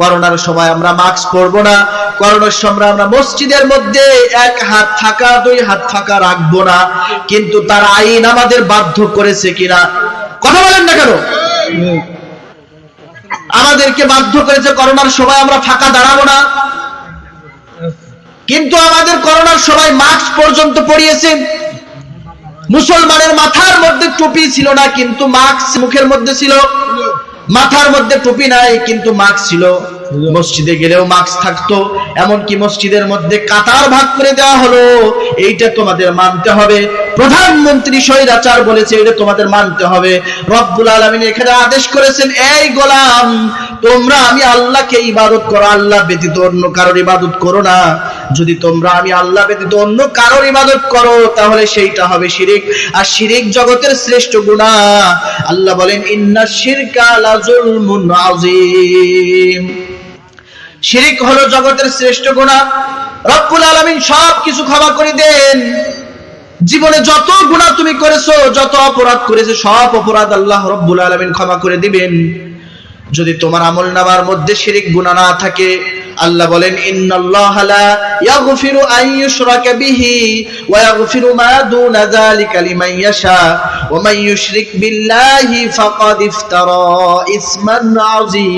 করোনার সময় আমরা মাস্ক পরবো না। করোনার সময় আমরা মসজিদের মধ্যে এক হাত থাকা, দুই হাত থাকা রাখব না। কিন্তু তার আইন আমাদের বাধ্য করেছে কিনা, কথা বলেন না কেন? আমাদেরকে বাধ্য করেছে করোনার সময় আমরা ফাঁকা দাঁড়াবো না। কিন্তু আমাদের করোনার সময় মাস্ক পর্যন্ত পরিয়েছে। মুসলমানের মাথার মধ্যে টুপি ছিল না, কিন্তু মাস্ক মুখের মধ্যে ছিল। মাথার মধ্যে টুপি নাই কিন্তু মাস্ক ছিল। মসজিদে গেলেও মাস্ক থাকতো। এমনকি মসজিদের মধ্যে কাতার ভাগ করে দেওয়া হলো। এইটা তোমাদের মানতে হবে। প্রধানমন্ত্রী স্বৈরাচার বলেছে এটা তোমাদের মানতে হবে। রব্বুল আলমিন এখানে আদেশ করেছেন এই গোলাম তোমরা আমি আল্লাহকে ইবাদত করো আল্লাহ ব্যতীত অন্য কারোর ইবাদত করো না। যদি তোমরা আমি আল্লাহ ব্যতীত অন্য কারোর ইবাদত করো, তাহলে সেইটা হবে শিরিক। আর শিরিক জগতের শ্রেষ্ঠ গুণা আল্লাহ বলেন, ইন্না শিরকা লাজুলমুন আযীম। শিরিক হলো জগতের শ্রেষ্ঠ গুণা রব্বুল আলামিন সব কিছু ক্ষমা করে দেন। জীবনে যত গুনাহ তুমি করেছ, যত অপরাধ করেছ, সব অপরাধ আল্লাহ রব্বুল আলামিন ক্ষমা করে দিবেন। যদি তোমার আমল নামার মধ্যে শিরিক গুনাহ না থাকে আল্লাহ বলেন ইন্নাল্লাহা লা ইয়াগফিরু আন ইউশরাকা বিহি ওয়া ইয়াগফিরু মা দুনা যালিকা লিমান ইয়াশা ওয়া মান ইউশরিক বিল্লাহি ফাকাদ ইফতারা ইসমান আযীম